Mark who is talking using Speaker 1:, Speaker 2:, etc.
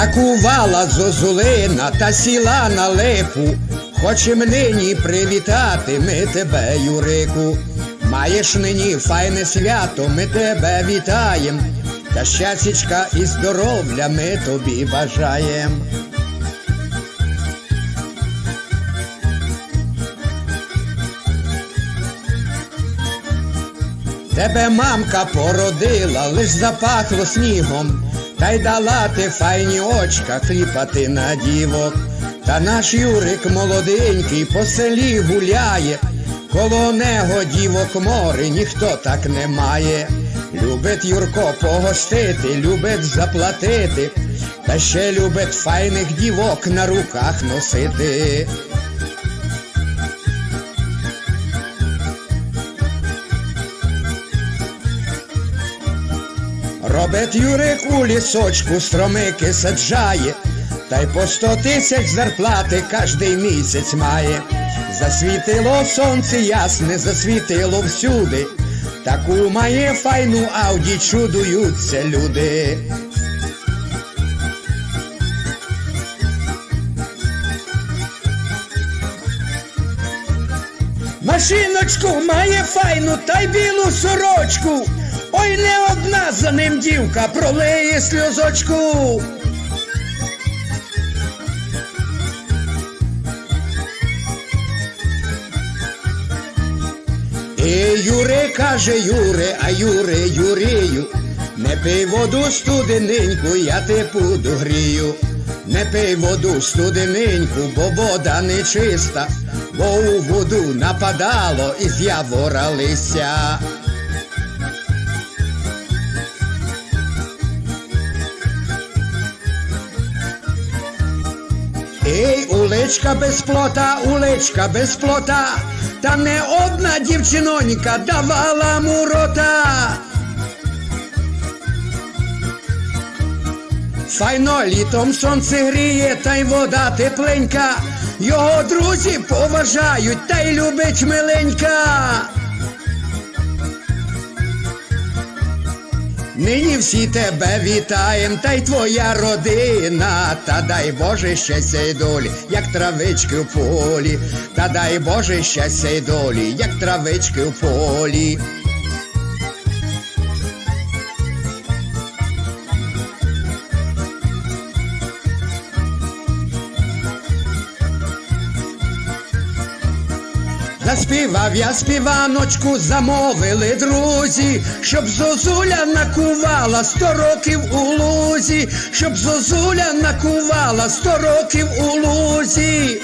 Speaker 1: Такувала зозулина та сіла на липу. Хочем нині привітати ми тебе, Юрику. Маєш нині файне свято, ми тебе вітаєм. Та щастячка і здоров'я ми тобі бажаєм. Тебе мамка породила, лиш запахло снігом, та й дала ти файні очка кліпати на дівок. Та наш Юрик молоденький по селі гуляє, коло него дівок море ніхто так не має. Любить Юрко погостити, любить заплатити, та ще любить файних дівок на руках носити. Робить Юрик у лісочку, стромики саджає, та й по сто тисяч зарплати кожний місяць має. Засвітило сонце ясне, засвітило всюди, таку має файну ауді, чудуються люди. Машиночку має файну та й білу сорочку. Ой, не одна за ним дівка пролиє сльозочку. І Юре каже Юре, а Юре Юрію, не пий воду студененьку, я те буду грію. Не пий воду студененьку, бо вода нечиста, бо у воду нападало і з'яворалися. Ей, уличка без плота, уличка без плота, та не одна дівчинонька давала му рота. Файно літом сонце гріє, та й вода тепленька. Його друзі поважають та й любить миленька. Нині всі тебе вітаєм, та й твоя родина, та дай Боже щастя й долі, як травички в полі, та дай Боже щастя й долі, як травички в полі. Заспівав я співаночку, замовили друзі, щоб зозуля накувала сто років у лузі, щоб зозуля накувала сто років у лузі.